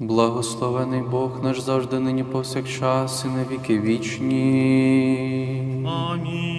Благословений Бог наш завжди нині повсякчас і на віки вічні. Амінь.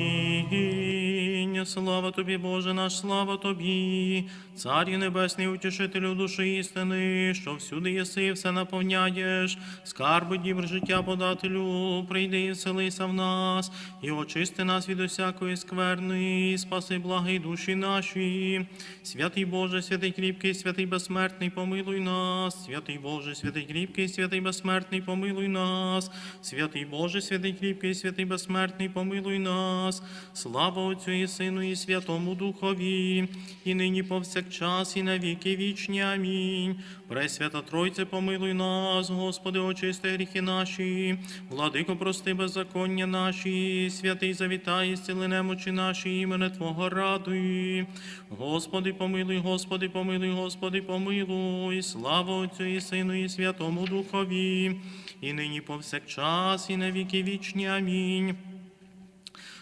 Слава тобі, Боже наш, слава тобі, Царю Небесний, утішителю душі істини, що всюди єси, все наповняєш, скарби дібр життя подателю, прийди і вселися в нас, і очисти нас від усякої скверни, і спаси благи душі наші. Святий Боже, святий кріпкий, святий безсмертний, помилуй нас, святий Боже, святий кріпкий, святий безсмертний, помилуй нас, святий Боже, святий кріпкий, святий безсмертний, помилуй нас, слава Отцю і Сину, і Святому Духові, і нині повсякчас, і на віки вічні. Амінь. Пресвята Тройце, помилуй нас, Господи, очисти гріхи наші, владико, прости беззаконня наші, святий завітай, зціли немочі наші, імене Твого радуй. Господи, помилуй, Господи, помилуй, Господи, помилуй, слава Отцю і Сину, і Святому Духові, і нині повсякчас, і на віки вічні. Амінь.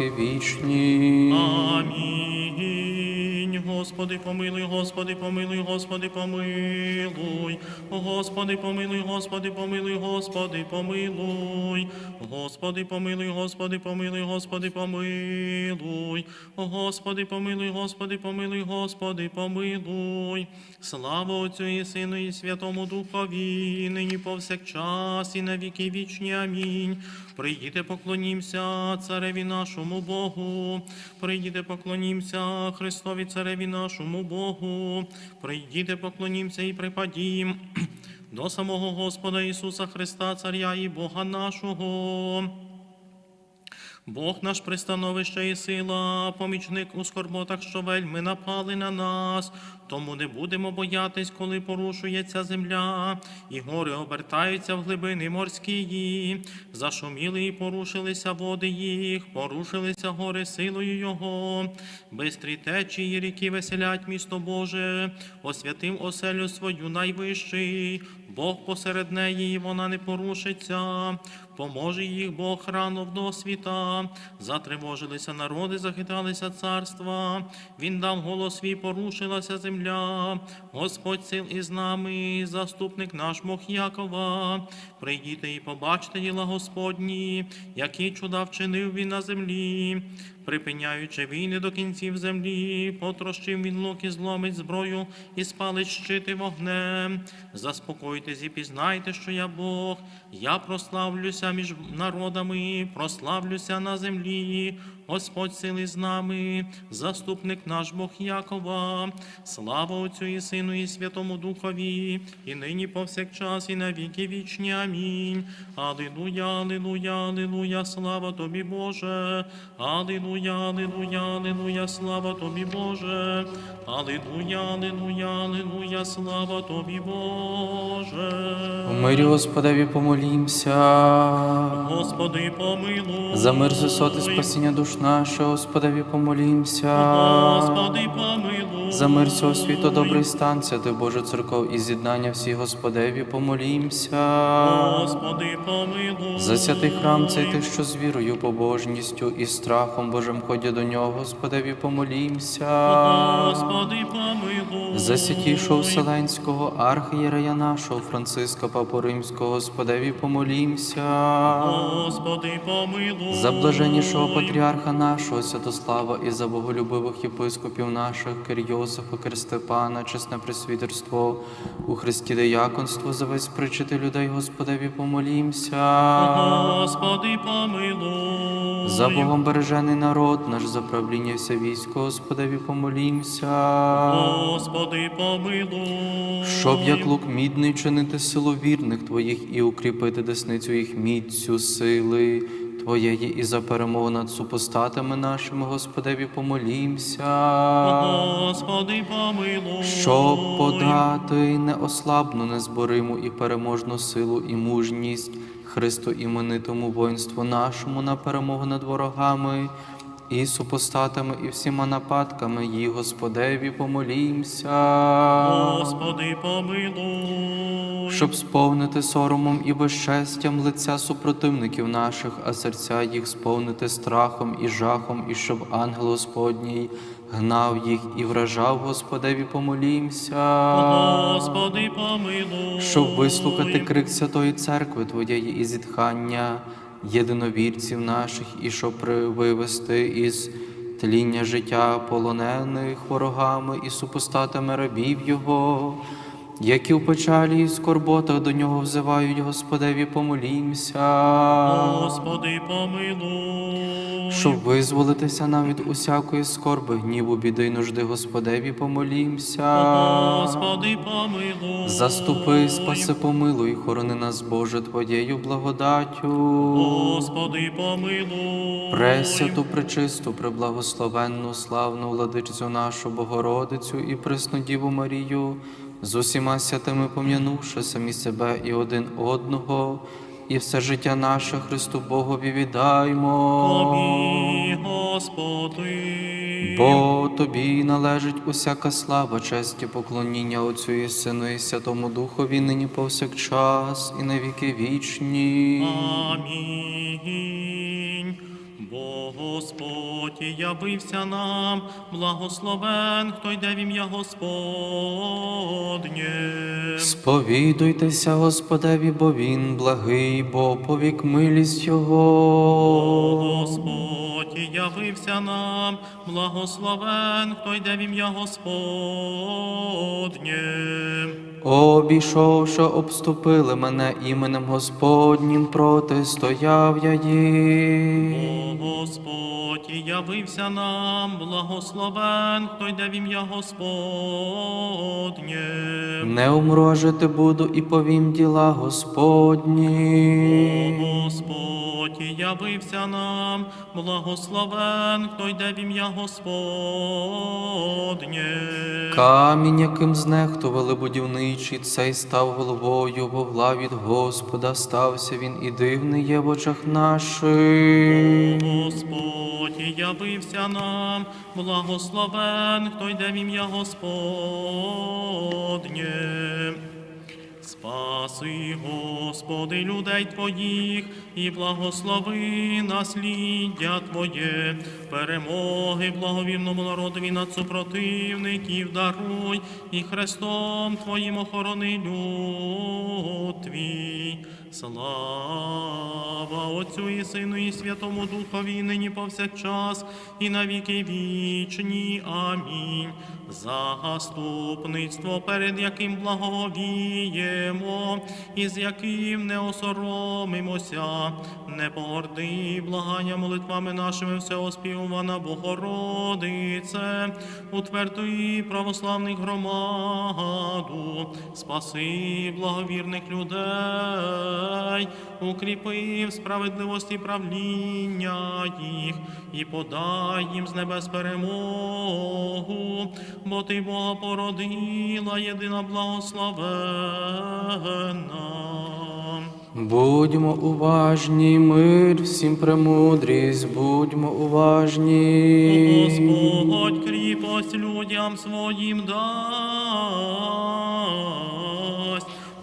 вічні. Амінь. Господи, помилуй, Господи, помилуй, Господи, помилуй. Господи, помилуй, Господи, помилуй, Господи, помилуй. Господи, помилуй, Господи, помилуй, Господи, помилуй. Господи, помилуй, Господи, помилуй, Господи, помилуй. Слава Отцю і Сину, і Святому Духові, нині повсякчас, і на віки вічні. Амінь. Прийдіте, поклонімся цареві нашому Богу. Прийдіте, поклонімся Христові цареві нашому Богу. Прийдіте, поклонімся і припадім до самого Господа Ісуса Христа, Царя і Бога нашого. Бог наш пристановище і сила, помічник у скорботах, що вельми напали на нас. Тому не будемо боятись, коли порушується земля, і гори обертаються в глибини морські. Зашуміли і порушилися води їх, порушилися гори силою Його. Бистрі течії ріки веселять місто Боже, освятив оселю свою найвищий. Бог посеред неї, і вона не порушиться. Поможе їх Бог рано в досвіта. Затривожилися народи, захиталися царства. Він дав голос свій, порушилася земля. Господь сил із нами, заступник наш Бог Якова. Прийдіте і побачте діла Господні, які чуда вчинив він на землі. Припиняючи війни до кінців землі, потрощив він лук і зломить зброю і спалить щити вогнем. Заспокойтесь і пізнайте, що я Бог. Я прославлюся між народами, прославлюся на землі. Господь сили з нами, заступник наш Бог Якова. Слава Отцю і Сину, і Святому Духові, і нині повсякчас, і на віки вічні. Амінь. Алілуя, алілуя, алілуя, слава тобі, Боже. Алілуя, алілуя, алілуя, слава тобі, Боже. Алілуя, алілуя, алілуя, слава тобі, Боже. У мирі Господеві помолімся. Господи, помилуй. За мир висоти спасіння душ нашого, Господеві помолімся. Господи, помилуй. За мир всього світу, добрий стан, святих Божий церков і з'єднання всіх Господеві помолімся. Господи, помилуй. За святий храм цей тих, що з вірою, побожністю і страхом Божим ходять до нього, Господеві помолімся. Господи, помилуй. За святішого Вселенського архієрея нашого Франциска Папу Римського, Господеві помолімся. Господи, помилуй. За блаженнішого патріарха нашого Святослава і за боголюбивих єпископів наших Кирйосифа, Кирстепана, чесне пресвітерство у Христі дияконство, за весь причити людей, Господеві помолімся. Господи, помилуй. За Богом бережений народ наш, за правління вся військо, Господеві помолімся. Господи, помилуй. Щоб як лук мідний чинити силу вірних Твоїх і укріпити десницю їх міцю сили, Твоєї і за перемогу над супостатами нашими, Господеві, помолімся. Господи, помилуй. Щоб подати неослабну, незбориму і переможну силу і мужність Христу іменитому воїнству нашому на перемогу над ворогами і супостатами, і всіма нападками їх, Господеві, помолімся. Господи, помилуй. Щоб сповнити соромом і безчестям лиця супротивників наших, а серця їх сповнити страхом і жахом, і щоб ангел Господній гнав їх і вражав, Господеві, помолімся. Господи, помилуй. Щоб вислухати крик Святої Церкви Твоєї і зітхання єдиновірців наших, і щоб вивести із тління життя полонених ворогами і супостатами рабів Його, які в печалі і скорботах до нього взивають, Господеві, помолімся. Господи, помилуй. Щоб визволитися нам від усякої скорби, гніву, біди й нужди, Господеві, помолімся. Господи, помилуй. Заступи, спаси, помилуй, хорони нас, Боже, Твоєю благодаттю. Господи, помилуй. Пресвяту, пречисту, преблагословенну, славну владичцю нашу Богородицю і пресну Діву Марію, з усіма святими пом'янувши самі себе і один одного, і все життя наше Христу Богові віддаймо. Тобі, Господи. Бо тобі належить усяка слава, честь і поклоніння Отцю і Сину і Святому Духові, нині повсякчас і на віки вічні. Амінь. Бо Господь явився нам, благословен, хто йде в ім'я Господнє. Сповідуйтеся Господеві, бо Він благий, бо повік милість Його. Господь явився нам, благословен, хто йде в ім'я Господнє. Обійшовши, обступили мене іменем Господнім, протистояв я їм. О Господь явився нам, благословен, хто йде в ім'я Господнє. Не умру, а жити буду і повім діла Господні. О Господь явився нам, благословен, хто йде в ім'я Господнє. Камінь, яким знехтували будівничі, цей став головою, бо гла від Господа стався він і дивний є в очах наших. Господь явився нам, благословен, хто йде в ім'я Господнє. Спаси, Господи, людей Твоїх, і благослови насліддя Твоє, перемоги благовірному народові над супротивників даруй, і Христом Твоїм охорони люд Твій. Слава Отцю і Сину, і Святому Духові, нині повсякчас, і на віки вічні. Амінь. Заступництво, перед яким благовіємо, і з яким не осоромимося, не погорди благання молитвами нашими всеоспівана Богородице, утверди православних громаду, спаси благовірних людей, укріпи в справедливості правління їх і подай їм з небес перемогу, бо ти Бога породила, єдина благословена. Будьмо уважні, мир, всім премудрість, будьмо уважні. Господь кріпость людям своїм дасть.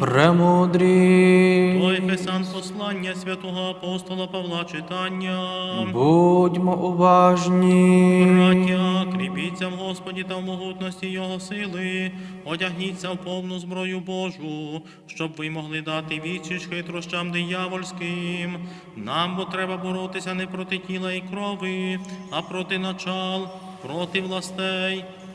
Премудрі, Той Ефесан послання святого апостола Павла читання. будьмо уважні. Браття, кріпіться в Господі та в могутності Його сили, одягніться в повну зброю Божу, щоб ви могли дати відсіч хитрощам диявольським. Нам бо треба боротися не проти тіла і крови, а проти начал, проти властей,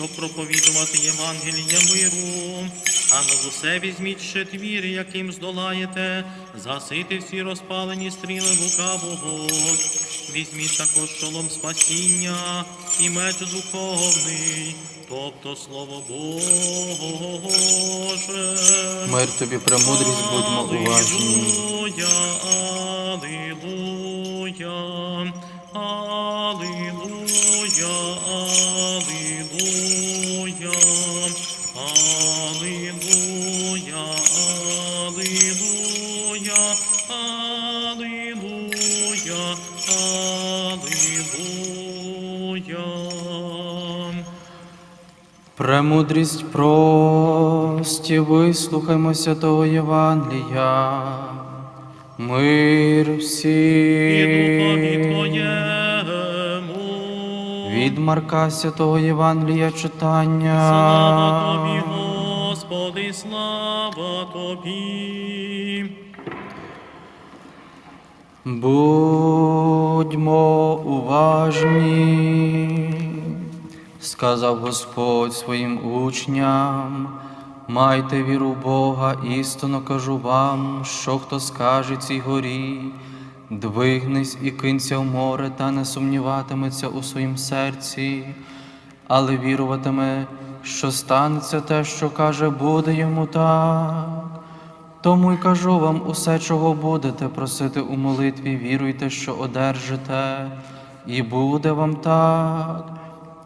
щоб проповідувати Євангелія миру. А на усе візьміть щит віри, яким здолаєте, згасити всі розпалені стріли лукавого. Візьміть також шолом спасіння і меч духовний, тобто слово Боже. Мир тобі, премудрість, будьмо уважні. Алілуя, алілуя, Премудрість прості, вислухаймо святого Євангелія. Мир всім. Від Марка Святого Євангелія читання. Слава Тобі, Господи, слава Тобі. Будьмо уважні, сказав Господь своїм учням, майте віру Бога, істинно кажу вам, що хто скаже цій горі, двигнись і кинься в море, та не сумніватиметься у своїм серці, але віруватиме, що станеться те, що каже, буде йому так. Тому й кажу вам усе, чого будете просити у молитві, віруйте, що одержите, і буде вам так.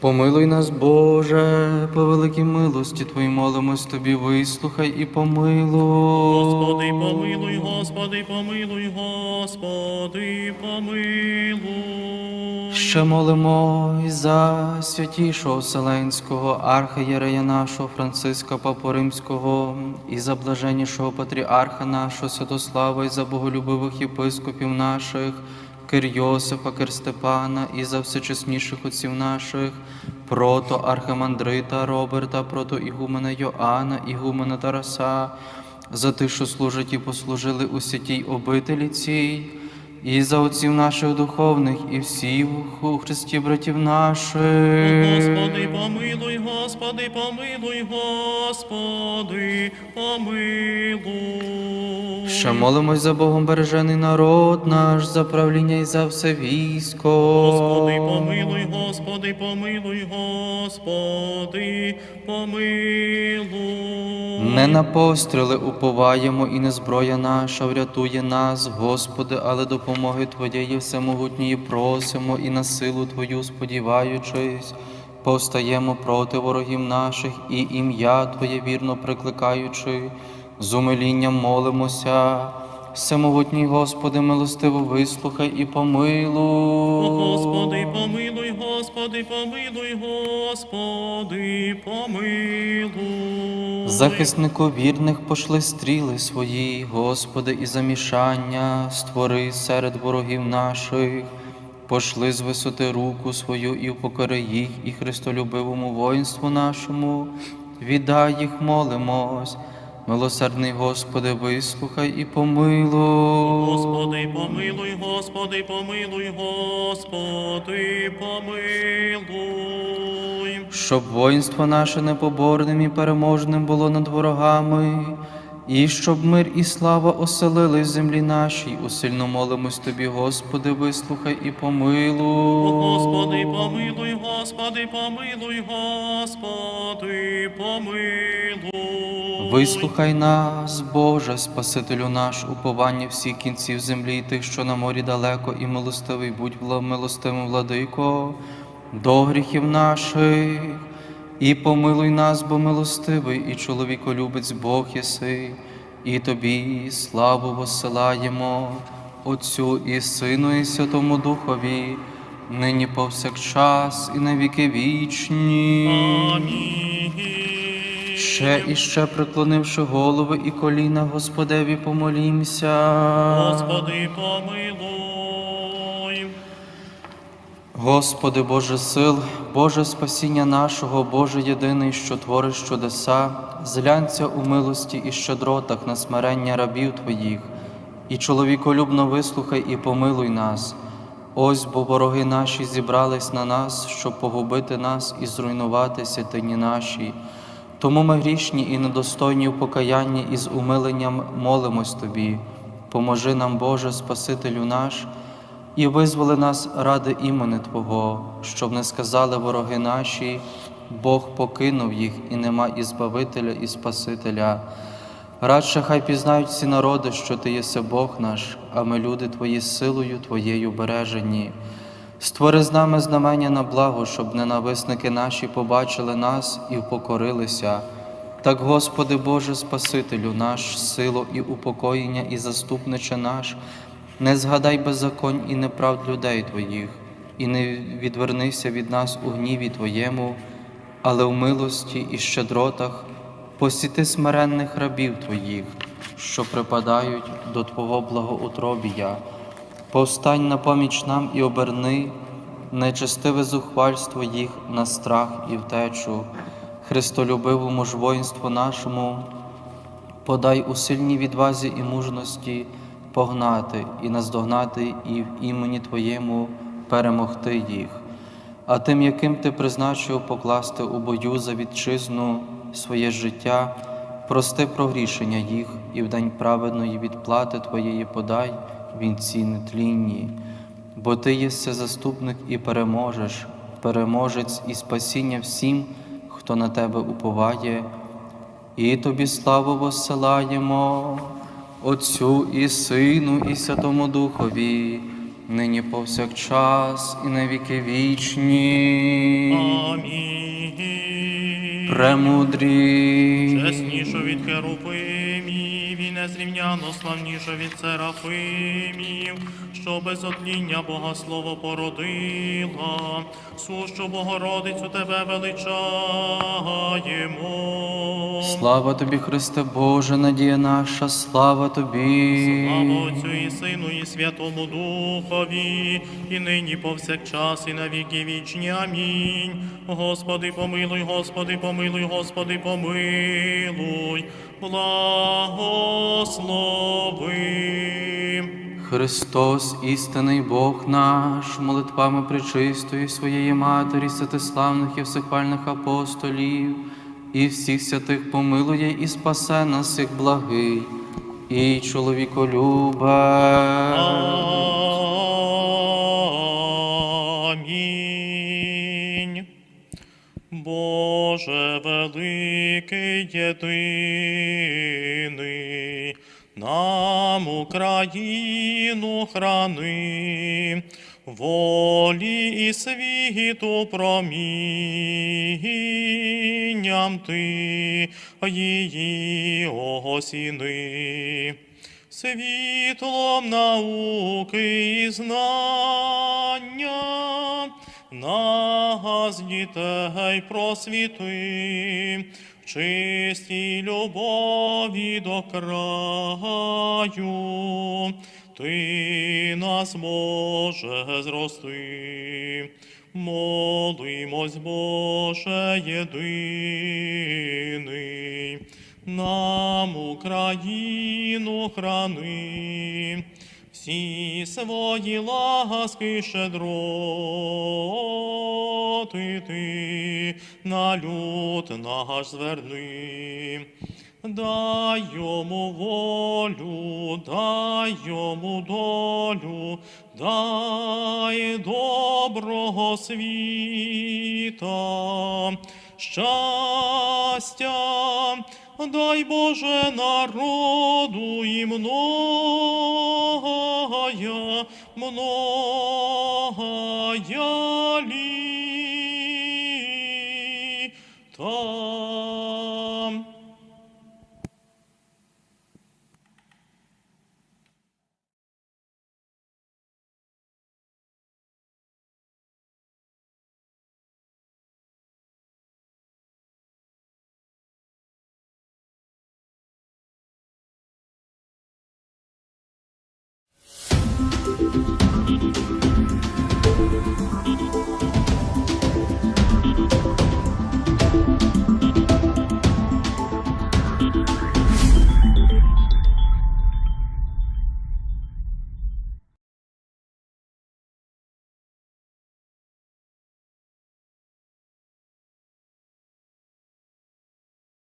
Помилуй нас, Боже, по великій милості Твоїй молимось Тобі, вислухай і помилуй. Господи, помилуй, Господи, помилуй, Господи, помилуй. Ще молимось за святішого Вселенського архієрея нашого Франциска Папу Римського і за блаженнішого патріарха нашого Святослава, і за боголюбивих єпископів наших, Кир Йосифа, Кир Степана, і за всечесніших отців наших, прото архимандрита Роберта, прото Ігумена Йоанна, Ігумена Тараса, за тих, що служать і послужили у святій обителі цій, і за отців наших духовних, і всіх у Христі братів наших. Господи, помилуй, Господи, помилуй, Господи, помилуй. Ще молимось за Богом бережений народ наш, за правління і за все військо. Господи, помилуй, Господи, помилуй, Господи, помилуй. Не на постріли уповаємо, і не зброя наша врятує нас, Господи, але допомоги Твоєї всемогутньої просимо, і на силу Твою сподіваючись, повстаємо проти ворогів наших, і ім'я Твоє вірно прикликаючи, з умилінням молимося. Всемогутній Господи, милостиво вислухай і помилуй. О, Господи, помилуй, Господи, помилуй, Господи, помилуй. Захиснику вірних пошли стріли свої, Господи, і замішання створи серед ворогів наших, пошли з висоти руку свою і впокори їх, і христолюбивому воїнству нашому, віддай їх, молимось. Милосердний Господи, вислухай і помилуй. Господи, помилуй, Господи, помилуй, Господи, помилуй. щоб воїнство наше непоборним і переможним було над ворогами, і щоб мир і слава оселили в землі нашій. Усильно молимось Тобі, Господи, вислухай і помилуй. Господи, помилуй, Господи, помилуй, Господи, помилуй. Вислухай нас, Боже, Спасителю наш, уповання всіх кінців землі, і тих, що на морі далеко, і милостивий, будь милостивим, владико, до гріхів наших, і помилуй нас, бо милостивий, і чоловіколюбець Бог єси, і тобі славу посилаємо, Отцю і Сину, і Святому Духові, нині повсякчас, і на віки вічні. Амінь. Ще і ще преклонивши голови і коліна Господеві, помолімся. Господи, помилуй. Господи Боже сил, Боже спасіння нашого, Боже єдиний, що твориш чудеса, зглянься у милості і щедротах на смирення рабів Твоїх, і чоловіколюбно вислухай і помилуй нас. Ось бо вороги наші зібрались на нас, щоб погубити нас і зруйнувати святині наші. Тому ми грішні і недостойні в покаянні і з умиленням молимось Тобі. Поможи нам, Боже, Спасителю наш, і визволи нас ради імени Твого, щоб не сказали вороги наші, Бог покинув їх, і нема і Збавителя, і Спасителя. Радше хай пізнають всі народи, що Ти єси Бог наш, а ми люди Твої силою Твоєю бережені. Створи з нами знамення на благо, щоб ненависники наші побачили нас і впокорилися. Так, Господи Боже, Спасителю наш, силу і упокоєння, і заступниче наш, не згадай беззаконь і неправд людей Твоїх, і не відвернися від нас у гніві Твоєму, але в милості і щедротах посіти смиренних рабів Твоїх, що припадають до Твого благоутробія. Повстань на поміч нам і оберни нечестиве зухвальство їх на страх і втечу, Христолюбивому ж воїнству нашому, подай у сильній відвазі і мужності погнати і наздогнати, і в імені Твоєму перемогти їх. А тим, яким ти призначив покласти у бою за вітчизну своє життя, прости прогрішення їх і в день праведної відплати Твоєї подай вінці нетлінні, бо Ти єси заступник і переможеш, переможець і спасіння всім, хто на тебе уповає, і тобі славу воссилаємо, Отцю і Сину, і Святому Духові, нині повсякчас, і на віки вічні. Амінь. Премудрі. Чесніше від і незрівняно славніше від Серафимів, що без отління Бога Слово породила, сущу Богородицю Тебе величаємо. Слава тобі, Христе Боже, надія наша, слава тобі. Слава Отцю і Сину, і Святому Духові, і нині повсякчас, і на віки вічні. Амінь. Господи, помилуй, Господи, помилуй, Господи, помилуй, благослови. Христос, істинний Бог наш, молитвами пречистої своєї Матері, святиславних і всехвальних апостолів, і всіх святих помилує і спасе нас, як благий, і чоловіколюбе. Боже великий єдиний, нам Україну храни, волі і світу промінням ти її осіни світлом науки і знання, нас дітей просвіти, в чистій любові до краю, ти нас може зрости. Молимось, Боже єдиний, нам Україну храни, всі свої ласки щедроти ти на люд наш зверни. дай йому волю, дай йому долю, дай доброго світа, щастя, дай Боже народу і многая, многая